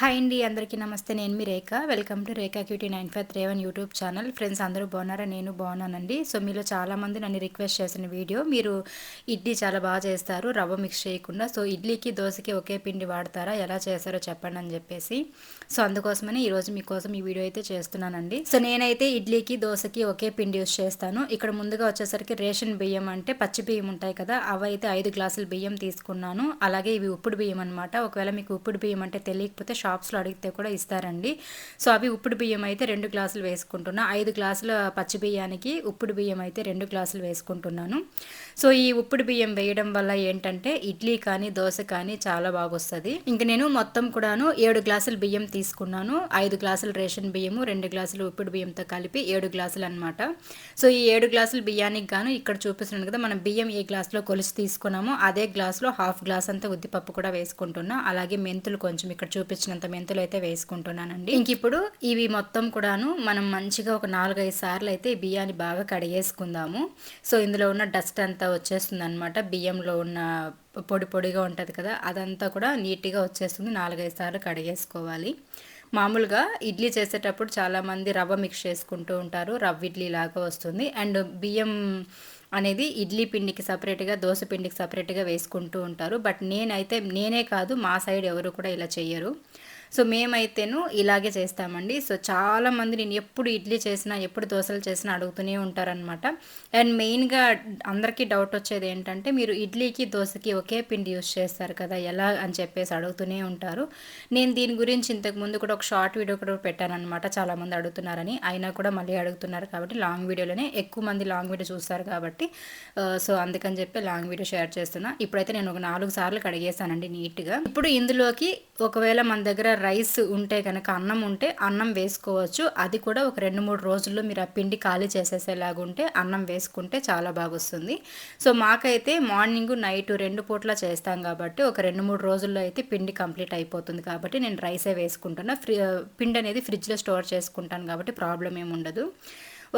Hi అండి అందరికీ నమస్తే. నేను మీ Rekha. Welcome to Rekha cutie nine five three one YouTube channel. Friends అందరూ బాగున్నారా? నేను బాగున్నానండి. సో మీలో చాలామంది నన్ను రిక్వెస్ట్ చేసిన వీడియో మీరు ఇడ్లీ చాలా బాగా చేస్తారు రవ్వ మిక్స్ చేయకుండా. సో ఇడ్లీకి దోశకి ఒకే పిండి వాడతారా? ఎలా చేస్తారో చెప్పండి అని చెప్పేసి. సో అందుకోసమని ఈరోజు మీకోసం ఈ వీడియో అయితే చేస్తున్నానండి. సో నేనైతే ఇడ్లీకి దోశకి ఒకే పిండి యూస్ చేస్తాను. ఇక్కడ ముందుగా వచ్చేసరికి రేషన్ బియ్యం అంటే పచ్చి బియ్యం ఉంటాయి కదా అవి అయితే ఐదు గ్లాసులు బియ్యం తీసుకున్నాను. అలాగే ఇవి ఉప్పుడు బియ్యం అనమాట ఒకవేళ మీకు ఉప్పుడు బియ్యం అంటే తెలియకపోతే షాప్స్లో అడిగితే కూడా ఇస్తారండి. సో అవి ఉప్పుడు బియ్యం అయితే రెండు గ్లాసులు వేసుకుంటున్నా. ఐదు గ్లాసుల పచ్చి బియ్యానికి ఉప్పుడు బియ్యం అయితే రెండు గ్లాసులు వేసుకుంటున్నాను. సో ఈ ఉప్పుడు బియ్యం వేయడం వల్ల ఏంటంటే ఇడ్లీ కానీ దోశ కానీ చాలా బాగొస్తుంది. ఇంక నేను మొత్తం కూడాను ఏడు గ్లాసులు బియ్యం తీసుకున్నాను. ఐదు గ్లాసులు రేషన్ బియ్యము రెండు గ్లాసులు ఉప్పుడు బియ్యంతో కలిపి ఏడు గ్లాసులు అనమాట సో ఈ ఏడు గ్లాసులు బియ్యానికి గాను ఇక్కడ చూపిస్తున్నాను కదా మనం బియ్యం ఏ గ్లాస్లో కొలిసి తీసుకున్నామో అదే గ్లాస్లో హాఫ్ గ్లాస్ అంతా ఉద్దిపప్పు కూడా వేసుకుంటున్నా. అలాగే మెంతులు కొంచెం ఇక్కడ చూపించినంత మెంతులు అయితే వేసుకుంటున్నానండి. ఇంక ఇప్పుడు ఇవి మొత్తం కూడాను మనం మంచిగా ఒక నాలుగైదు సార్లు అయితే ఈ బియ్యాన్ని బాగా కడిగేసుకుందాము. సో ఇందులో ఉన్న డస్ట్ అంతా వచ్చేస్తుంది అనమాట బియ్యంలో ఉన్న పొడి పొడిగా ఉంటుంది కదా అదంతా కూడా నీట్గా వచ్చేస్తుంది. నాలుగైదు సార్లు కడిగేసుకోవాలి. మామూలుగా ఇడ్లీ చేసేటప్పుడు చాలామంది రవ్వ మిక్స్ చేసుకుంటూ ఉంటారు. రవ్వ ఇడ్లీ లాగా వస్తుంది. అండ్ బియ్యం అనేది ఇడ్లీ పిండికి సపరేట్గా దోశ పిండికి సపరేట్గా వేసుకుంటూ ఉంటారు. బట్ నేనైతే నేనే కాదు మా సైడ్ ఎవరు కూడా ఇలా చెయ్యరు. సో మేమైతేను ఇలాగే చేస్తామండి. సో చాలామంది నేను ఎప్పుడు ఇడ్లీ చేసినా ఎప్పుడు దోశలు చేసినా అడుగుతూనే ఉంటారనమాట అండ్ మెయిన్గా అందరికీ డౌట్ వచ్చేది ఏంటంటే మీరు ఇడ్లీకి దోశకి ఒకే పిండి యూస్ చేస్తారు కదా ఎలా అని చెప్పేసి అడుగుతూనే ఉంటారు. నేను దీని గురించి ఇంతకు ముందు కూడా ఒక షార్ట్ వీడియో కూడా పెట్టానమాట చాలామంది అడుగుతున్నారని. అయినా కూడా మళ్ళీ అడుగుతున్నారు కాబట్టి లాంగ్ వీడియోలోనే ఎక్కువ మంది లాంగ్ వీడియో చూస్తారు కాబట్టి సో అందుకని చెప్పి లాంగ్ వీడియో షేర్ చేస్తున్నా. ఇప్పుడైతే నేను ఒక నాలుగు సార్లు కడిగేసానండి నీట్గా. ఇప్పుడు ఇందులోకి ఒకవేళ మన దగ్గర రైస్ ఉంటే కనుక అన్నం ఉంటే అన్నం వేసుకోవచ్చు. అది కూడా ఒక రెండు మూడు రోజుల్లో మీరు ఆ పిండి ఖాళీ చేసేసేలాగుంటే అన్నం వేసుకుంటే చాలా బాగొస్తుంది. సో మాకైతే మార్నింగ్ నైట్ రెండు పూట్ల చేస్తాం కాబట్టి ఒక రెండు మూడు రోజుల్లో అయితే పిండి కంప్లీట్ అయిపోతుంది కాబట్టి నేను రైసే వేసుకుంటున్నా ఫ్రి పిండి అనేది ఫ్రిడ్జ్లో స్టోర్ చేసుకుంటాను కాబట్టి ప్రాబ్లం ఏమి ఉండదు.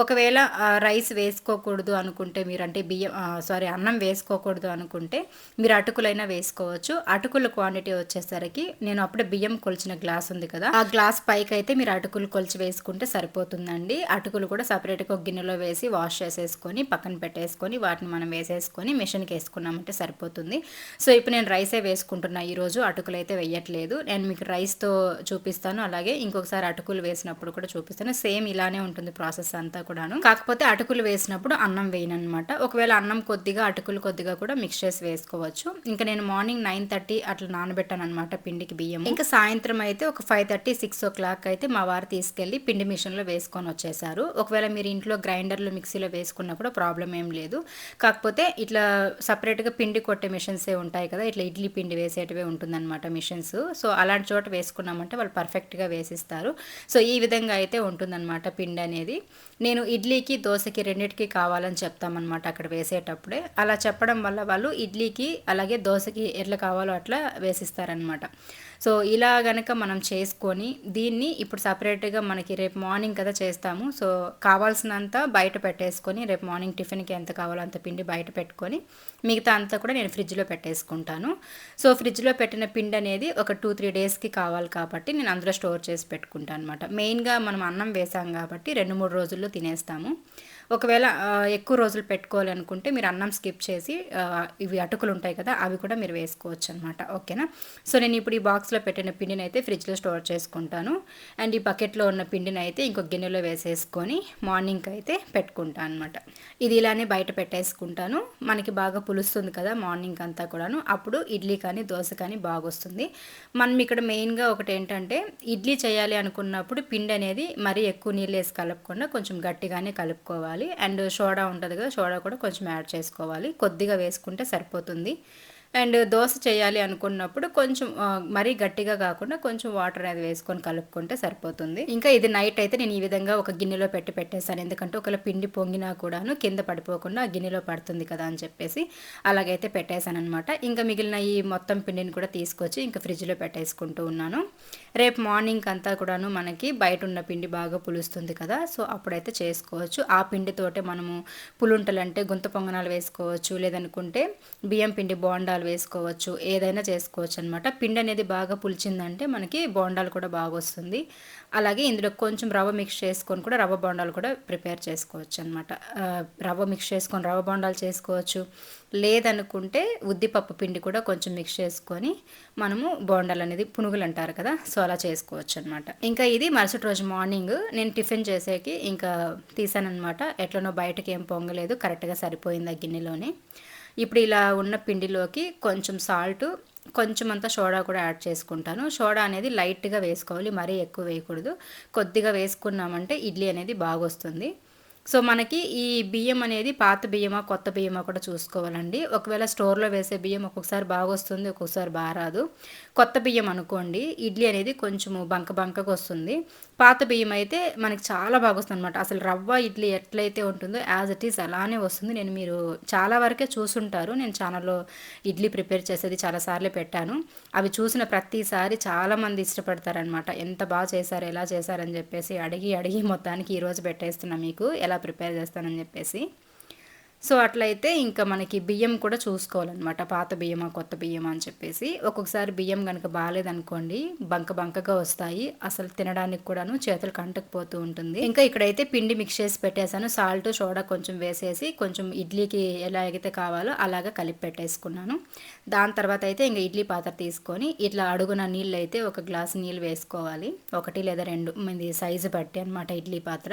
ఒకవేళ రైస్ వేసుకోకూడదు అనుకుంటే మీరు అంటే బియ్యం సారీ అన్నం వేసుకోకూడదు అనుకుంటే మీరు అటుకులైనా వేసుకోవచ్చు. అటుకుల క్వాంటిటీ వచ్చేసరికి నేను అప్పుడే బియ్యం కొలిచిన గ్లాస్ ఉంది కదా ఆ గ్లాస్ పైకి అయితే మీరు అటుకులు కొలిచి వేసుకుంటే సరిపోతుందండి. అటుకులు కూడా సపరేట్గా ఒక గిన్నెలో వేసి వాష్ చేసేసుకొని పక్కన పెట్టేసుకొని వాటిని మనం వేసేసుకొని మిషన్కి వేసుకున్నామంటే సరిపోతుంది. సో ఇప్పుడు నేను రైసే వేసుకుంటున్నా. ఈరోజు అటుకులు అయితే వేయట్లేదు. నేను మీకు రైస్తో చూపిస్తాను. అలాగే ఇంకొకసారి అటుకులు వేసినప్పుడు కూడా చూపిస్తాను. సేమ్ ఇలానే ఉంటుంది ప్రాసెస్ అంతా కూడాను. కాకపోతే అటుకులు వేసినప్పుడు అన్నం వేయను అనమాట ఒకవేళ అన్నం కొద్దిగా అటుకులు కొద్దిగా కూడా మిక్స్ చేసి వేసుకోవచ్చు. ఇంకా నేను మార్నింగ్ నైన్ థర్టీ అట్లా నానబెట్టాను అనమాట పిండికి బియ్యం ఇంకా సాయంత్రం అయితే ఒక five thirty six o'clock అయితే మా వారు తీసుకెళ్ళి పిండి మిషన్లో వేసుకొని వచ్చేసారు. ఒకవేళ మీరు ఇంట్లో గ్రైండర్లు మిక్సీలో వేసుకున్నా కూడా ప్రాబ్లం ఏం లేదు. కాకపోతే ఇట్లా సపరేట్గా పిండి కొట్టే మిషన్సే ఉంటాయి కదా ఇట్లా ఇడ్లీ పిండి వేసేటివే ఉంటుందన్నమాట మిషన్స్ సో అలాంటి చోట వేసుకున్నామంటే వాళ్ళు పర్ఫెక్ట్గా వేసిస్తారు. సో ఈ విధంగా అయితే ఉంటుందన్నమాట పిండి అనేది నేను నేను ఇడ్లీకి దోశకి రెండింటికి కావాలని చెప్తామన్నమాట అక్కడ వేసేటప్పుడే. అలా చెప్పడం వల్ల వాళ్ళు ఇడ్లీకి అలాగే దోశకి ఎట్లా కావాలో అట్లా వేసిస్తారనమాట సో ఇలా గనక మనం చేసుకొని దీన్ని ఇప్పుడు సపరేట్గా మనకి రేపు మార్నింగ్ కదా చేస్తాము. సో కావాల్సినంత బయట పెట్టేసుకొని రేపు మార్నింగ్ టిఫిన్కి ఎంత కావాలో అంత పిండి బయట పెట్టుకొని మిగతా అంతా కూడా నేను ఫ్రిడ్జ్లో పెట్టేసుకుంటాను. సో ఫ్రిడ్జ్లో పెట్టిన పిండి అనేది ఒక టూ త్రీ డేస్కి కావాలి కాబట్టి నేను అందులో స్టోర్ చేసి పెట్టుకుంటాను అనమాట మెయిన్గా మనం అన్నం వేసాం కాబట్టి రెండు మూడు రోజుల్లో తినేస్తాము. ఒకవేళ ఎక్కువ రోజులు పెట్టుకోవాలనుకుంటే మీరు అన్నం స్కిప్ చేసి ఇవి అటుకులు ఉంటాయి కదా అవి కూడా మీరు వేసుకోవచ్చు అనమాట ఓకేనా? సో నేను ఇప్పుడు ఈ బాక్స్లో పెట్టిన పిండిని అయితే ఫ్రిడ్జ్లో స్టోర్ చేసుకుంటాను. అండ్ ఈ బకెట్లో ఉన్న పిండిని అయితే ఇంకొక గిన్నెలో వేసేసుకొని మార్నింగ్కి అయితే పెట్టుకుంటాను అనమాట. ఇది ఇలానే బయట పెట్టేసుకుంటాను. మనకి బాగా పులుస్తుంది కదా మార్నింగ్ అంతా కూడాను. అప్పుడు ఇడ్లీ కానీ దోశ కానీ బాగా వస్తుంది మనం ఇక్కడ మెయిన్గా ఒకటి ఏంటంటే ఇడ్లీ చేయాలి అనుకున్నప్పుడు పిండి అనేది మరీ ఎక్కువ నీళ్ళు వేసి కలుపుకుండా కొంచెం గట్టిగానే కలుపుకోవాలి. వేసుకోవాలి. అండ్ సోడా ఉంటుంది కదా సోడా కూడా కొంచెం యాడ్ చేసుకోవాలి. కొద్దిగా వేసుకుంటే సరిపోతుంది. అండ్ దోశ చేయాలి అనుకున్నప్పుడు కొంచెం మరీ గట్టిగా కాకుండా కొంచెం వాటర్ అనేది వేసుకొని కలుపుకుంటే సరిపోతుంది. ఇంకా ఇది నైట్ అయితే నేను ఈ విధంగా ఒక గిన్నెలో పెట్టి పెట్టేసాను ఎందుకంటే ఒకవేళ పిండి పొంగినా కూడాను కింద పడిపోకుండా ఆ గిన్నెలో పడుతుంది కదా అని చెప్పేసి అలాగైతే పెట్టేశాను అనమాట ఇంకా మిగిలిన ఈ మొత్తం పిండిని కూడా తీసుకొచ్చి ఇంకా ఫ్రిడ్జ్లో పెట్టేసుకుంటూ ఉన్నాను. రేపు మార్నింగ్ అంతా కూడాను మనకి బయట ఉన్న పిండి బాగా పులుస్తుంది కదా సో అప్పుడైతే చేసుకోవచ్చు. ఆ పిండితోటే మనము పులుంటలంటే గుంత పొంగనాలు వేసుకోవచ్చు. లేదనుకుంటే బియ్యం పిండి బోండాలు వేసుకోవచ్చు ఏదైనా చేసుకోవచ్చు అనమాట పిండి అనేది బాగా పులిచిందంటే మనకి బోండాలు కూడా బాగా వస్తుంది అలాగే ఇందులో కొంచెం రవ్వ మిక్స్ చేసుకొని కూడా రవ్వ బోండాలు కూడా ప్రిపేర్ చేసుకోవచ్చు అనమాట రవ్వ మిక్స్ చేసుకొని రవ్వ బోండాలు చేసుకోవచ్చు. లేదనుకుంటే ఉద్దిపప్పు పిండి కూడా కొంచెం మిక్స్ చేసుకొని మనము బోండాలు అనేది పునుగులు అంటారు కదా సో అలా చేసుకోవచ్చు అనమాట ఇంకా ఇది మరుసటి రోజు మార్నింగ్ నేను టిఫిన్ చేసేకి ఇంకా తీసానమాట ఎట్లనో బయటకి ఏం పొంగలేదు కరెక్ట్గా సరిపోయింది ఆ గిన్నెలోనే. ఇప్పుడు ఇలా ఉన్న పిండిలోకి కొంచెం సాల్ట్ కొంచెం అంతా సోడా కూడా యాడ్ చేసుకుంటాను. సోడా అనేది లైట్గా వేసుకోవాలి మరీ ఎక్కువ వేయకూడదు. కొద్దిగా వేసుకున్నామంటే ఇడ్లీ అనేది బాగా వస్తుంది సో మనకి ఈ బియ్యం అనేది పాత బియ్యమా కొత్త బియ్యమా కూడా చూసుకోవాలండి. ఒకవేళ స్టోర్లో వేసే బియ్యం ఒక్కొక్కసారి బాగా వస్తుంది ఒక్కొక్కసారి బాగా రాదు కొత్త బియ్యం అనుకోండి ఇడ్లీ అనేది కొంచెము బంక బంకగా వస్తుంది. పాత బియ్యం అయితే మనకి చాలా బాగా వస్తుంది అనమాట అసలు రవ్వ ఇడ్లీ ఎట్లయితే ఉంటుందో యాజ్ ఇట్ ఈస్ అలానే వస్తుంది. నేను మీరు చాలా వరకే చూసుంటారు. నేను ఛానల్లో ఇడ్లీ ప్రిపేర్ చేసేది చాలాసార్లు పెట్టాను. అవి చూసిన ప్రతిసారి చాలామంది ఇష్టపడతారనమాట ఎంత బాగా చేశారు ఎలా చేశారని చెప్పేసి అడిగి అడిగి మొత్తానికి ఈరోజు పెట్టేస్తున్నా మీకు. ఎలా ఎలా ప్రిపేర్ చేస్తానని చెప్పేసి సో అట్లయితే ఇంకా మనకి బియ్యం కూడా చూసుకోవాలన్నమాట. పాత బియ్యమా కొత్త బియ్యమా అని చెప్పేసి ఒక్కొక్కసారి బియ్యం కనుక బాగాలేదనుకోండి బంక బంకగా వస్తాయి. అసలు తినడానికి కూడాను చేతులు కంటకపోతూ ఉంటుంది. ఇంకా ఇక్కడైతే పిండి మిక్స్ చేసి పెట్టేశాను. సాల్ట్ సోడా కొంచెం వేసేసి కొంచెం ఇడ్లీకి ఎలా అయితే కావాలో అలాగా కలిపి పెట్టేసుకున్నాను. దాని తర్వాత అయితే ఇంకా ఇడ్లీ పాత్ర తీసుకొని ఇట్లా అడుగున నీళ్ళు అయితే ఒక గ్లాస్ నీళ్ళు వేసుకోవాలి. ఒకటి లేదా రెండు మంది సైజు బట్టి అనమాట ఇడ్లీ పాత్ర.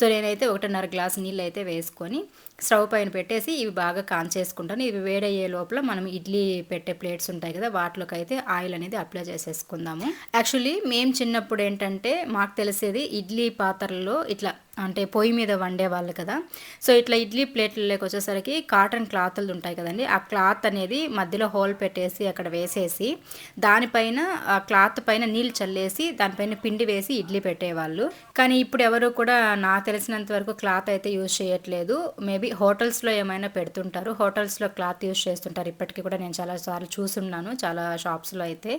సో నేనైతే ఒకటిన్నర గ్లాస్ నీళ్ళు అయితే వేసుకొని స్టవ్ పైన పెట్టేసి ఇవి బాగా కాంచేసుకుంటాను. ఇవి వేడయ్యే లోపల మనం ఇడ్లీ పెట్టే ప్లేట్స్ ఉంటాయి కదా వాటిలోకి అయితే ఆయిల్ అనేది అప్లై చేసేసుకుందాము. యాక్చువల్లీ మేము చిన్నప్పుడు ఏంటంటే మాకు తెలిసేది ఇడ్లీ పాత్రల్లో ఇట్లా అంటే పొయ్యి మీద వండేవాళ్ళు కదా. సో ఇట్లా ఇడ్లీ ప్లేట్లలోకి వచ్చేసరికి కాటన్ క్లాత్లు ఉంటాయి కదండి. ఆ క్లాత్ అనేది మధ్యలో హోల్ పెట్టేసి అక్కడ వేసేసి దానిపైన ఆ క్లాత్ పైన నీళ్ళు చల్లేసి దానిపైన పిండి వేసి ఇడ్లీ పెట్టేవాళ్ళు. కానీ ఇప్పుడు ఎవరు కూడా నాకు తెలిసినంత వరకు క్లాత్ అయితే యూజ్ చేయట్లేదు. మేబీ హోటల్స్లో ఏమైనా పెడుతుంటారు. హోటల్స్లో క్లాత్ యూజ్ చేస్తుంటారు. ఇప్పటికీ కూడా నేను చాలాసార్లు చూసున్నాను. చాలా షాప్స్లో అయితే.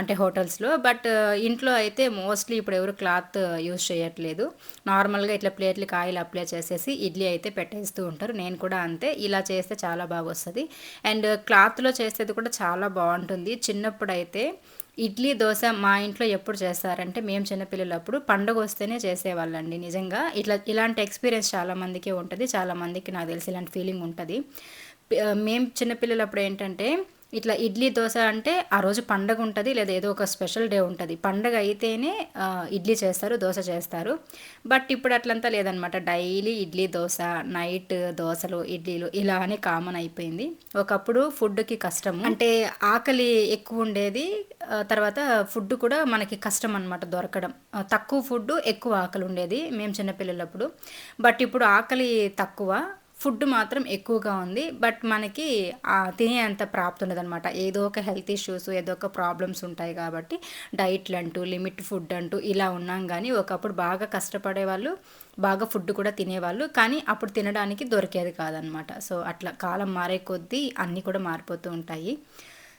అంటే హోటల్స్లో. బట్ ఇంట్లో అయితే మోస్ట్లీ ఇప్పుడు ఎవరు క్లాత్ యూజ్ చేయట్లేదు. నార్మల్గా ఇట్లా ప్లేట్లకి ఆయిల్ అప్లై చేసేసి ఇడ్లీ అయితే పెట్టేస్తూ ఉంటారు. నేను కూడా అంతే. ఇలా చేస్తే చాలా బాగా వస్తుంది. అండ్ క్లాత్లో చేసేది కూడా చాలా బాగుంటుంది. చిన్నప్పుడైతే ఇడ్లీ దోశ మా ఇంట్లో ఎప్పుడు చేస్తారంటే మేము చిన్నపిల్లలప్పుడు పండుగ వస్తేనే చేసేవాళ్ళండి నిజంగా. ఇట్లా ఇలాంటి ఎక్స్పీరియన్స్ చాలామందికి ఉంటుంది. చాలామందికి నాకు తెలిసి ఇలాంటి ఫీలింగ్ ఉంటుంది. మేము చిన్నపిల్లలప్పుడు ఏంటంటే ఇట్లా ఇడ్లీ దోశ అంటే ఆ రోజు పండగ ఉంటుంది లేదా ఏదో ఒక స్పెషల్ డే ఉంటుంది. పండగ అయితేనే ఇడ్లీ చేస్తారు దోశ చేస్తారు. బట్ ఇప్పుడు అట్లంతా లేదనమాట డైలీ ఇడ్లీ దోశ నైట్ దోశలు ఇడ్లీలు ఇలా అని కామన్ అయిపోయింది. ఒకప్పుడు ఫుడ్కి కష్టం అంటే ఆకలి ఎక్కువ ఉండేది తర్వాత ఫుడ్ కూడా మనకి కష్టం అనమాట దొరకడం తక్కువ ఫుడ్ ఎక్కువ ఆకలి ఉండేది మేము చిన్నపిల్లలప్పుడు. బట్ ఇప్పుడు ఆకలి తక్కువ ఫుడ్ మాత్రం ఎక్కువగా ఉంది. బట్ మనకి తినే అంత ప్రాప్తి ఉండదన్నమాట. ఏదో ఒక హెల్త్ ఇష్యూస్ ఏదో ఒక ప్రాబ్లమ్స్ ఉంటాయి కాబట్టి డైట్లు అంటూ లిమిట్ ఫుడ్ అంటూ ఇలా ఉన్నాం కానీ ఒకప్పుడు బాగా కష్టపడే వాళ్ళు బాగా ఫుడ్ కూడా తినేవాళ్ళు. కానీ అప్పుడు తినడానికి దొరికేది కాదనమాట సో అట్లా కాలం మారే కొద్దీ అన్నీ కూడా మారిపోతూ ఉంటాయి.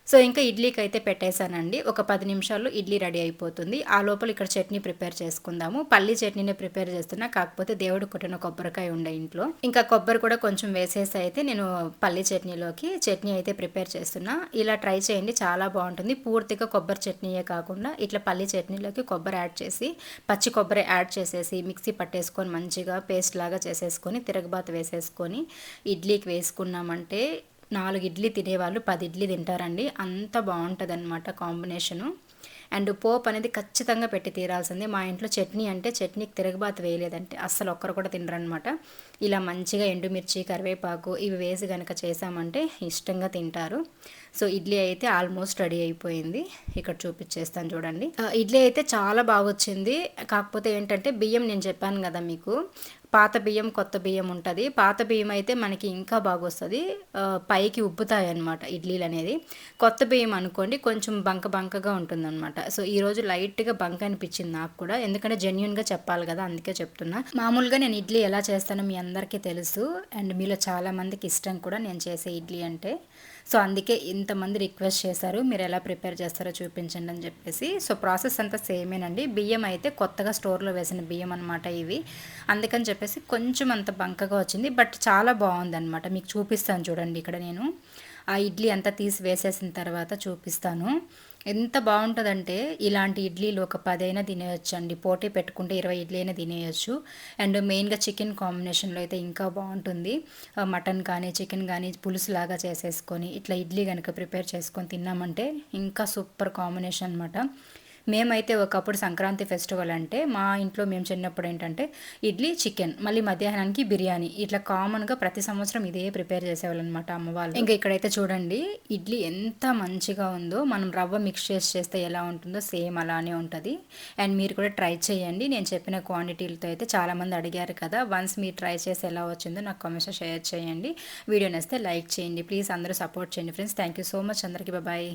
సో ఇంకా ఇడ్లీకి అయితే పెట్టేశానండి. ఒక పది నిమిషాల్లో ఇడ్లీ రెడీ అయిపోతుంది. ఆ లోపల ఇక్కడ చట్నీ ప్రిపేర్ చేసుకుందాము. పల్లి చట్నీనే ప్రిపేర్ చేస్తున్నా కాకపోతే దేవుడు కొట్టిన కొబ్బరికాయ ఉండే ఇంట్లో. ఇంకా కొబ్బరి కూడా కొంచెం వేసేసి అయితే నేను పల్లి చట్నీలోకి చట్నీ అయితే ప్రిపేర్ చేస్తున్నా. ఇలా ట్రై చేయండి చాలా బాగుంటుంది. పూర్తిగా కొబ్బరి చట్నీయే కాకుండా ఇట్లా పల్లి చట్నీలోకి కొబ్బరి యాడ్ చేసి పచ్చి కొబ్బరి యాడ్ చేసేసి మిక్సీ పట్టేసుకొని మంచిగా పేస్ట్ లాగా చేసేసుకొని తిరగబాత వేసేసుకొని ఇడ్లీకి వేసుకున్నామంటే నాలుగు ఇడ్లీ తినేవాళ్ళు పది ఇడ్లీ తింటారండి. అంత బాగుంటుంది అనమాట కాంబినేషను. అండ్ పోప్ అనేది ఖచ్చితంగా పెట్టి తీరాల్సిందే. మా ఇంట్లో చట్నీ అంటే చట్నీకి తిరగబాత వేయలేదంటే అస్సలు ఒక్కరు కూడా తినరనమాట ఇలా మంచిగా ఎండుమిర్చి కరివేపాకు ఇవి వేసి కనుక చేసామంటే ఇష్టంగా తింటారు. సో ఇడ్లీ అయితే ఆల్మోస్ట్ రెడీ అయిపోయింది. ఇక్కడ చూపించేస్తాను చూడండి. ఇడ్లీ అయితే చాలా బాగా వచ్చింది కాకపోతే ఏంటంటే బియ్యం నేను చెప్పాను కదా మీకు. పాత బియ్యం కొత్త బియ్యం ఉంటుంది. పాత బియ్యం అయితే మనకి ఇంకా బాగా వస్తుంది పైకి ఉబ్బుతాయి అనమాట ఇడ్లీలు అనేది కొత్త బియ్యం అనుకోండి కొంచెం బంక బంకగా ఉంటుంది అనమాట సో ఈరోజు లైట్గా బంక అనిపించింది నాకు కూడా. ఎందుకంటే జెన్యున్గా చెప్పాలి కదా అందుకే చెప్తున్నా. మామూలుగా నేను ఇడ్లీ ఎలా చేస్తానో మీ అందరికీ తెలుసు. అండ్ మీలో చాలామందికి ఇష్టం కూడా నేను చేసే ఇడ్లీ అంటే. సో అందుకే ఇంతమంది రిక్వెస్ట్ చేశారు మీరు ఎలా ప్రిపేర్ చేస్తారో చూపించండి అని చెప్పేసి. సో ప్రాసెస్ అంతా సేమేనండి. బియ్యం అయితే కొత్తగా స్టోర్లో వేసిన బియ్యం అనమాట ఇవి. అందుకని చెప్పేసి కొంచెం అంత బంకగా వచ్చింది. బట్ చాలా బాగుంది అనమాట మీకు చూపిస్తాను చూడండి ఇక్కడ నేను. ఆ ఇడ్లీ అంతా తీసి వేసేసిన తర్వాత చూపిస్తాను. ఎంత బాగుంటుందంటే ఇలాంటి ఇడ్లీలు ఒక పదైనా తినేయచ్చు అండి పోటీ పెట్టుకుంటే ఇరవై ఇడ్లీ అయినా తినేయచ్చు. అండ్ మెయిన్గా చికెన్ కాంబినేషన్లో అయితే ఇంకా బాగుంటుంది. మటన్ కానీ చికెన్ కానీ పులుసు లాగా చేసేసుకొని ఇట్లా ఇడ్లీ కనుక ప్రిపేర్ చేసుకొని తిన్నామంటే ఇంకా సూపర్ కాంబినేషన్ అనమాట మేమైతే ఒకప్పుడు సంక్రాంతి ఫెస్టివల్ అంటే మా ఇంట్లో మేము చిన్నప్పుడు ఏంటంటే ఇడ్లీ చికెన్ మళ్ళీ మధ్యాహ్నానికి బిర్యానీ. ఇట్లా కామన్గా ప్రతి సంవత్సరం ఇదే ప్రిపేర్ చేసేవాళ్ళు అనమాట అమ్మ వాళ్ళు. ఇంకా ఇక్కడైతే చూడండి ఇడ్లీ ఎంత మంచిగా ఉందో మనం రవ్వ మిక్స్ చేసి చేస్తే ఎలా ఉంటుందో సేమ్ అలానే ఉంటుంది. అండ్ మీరు కూడా ట్రై చేయండి. నేను చెప్పిన క్వాంటిటీలతో అయితే చాలామంది అడిగారు కదా వన్స్ మీరు ట్రై చేసి ఎలా వచ్చిందో నాకు కామెంట్స్ షేర్ చేయండి. వీడియో నచ్చితే లైక్ చేయండి ప్లీజ్ అందరూ సపోర్ట్ చేయండి friends. Thank you so much అందరికీ. బాయ్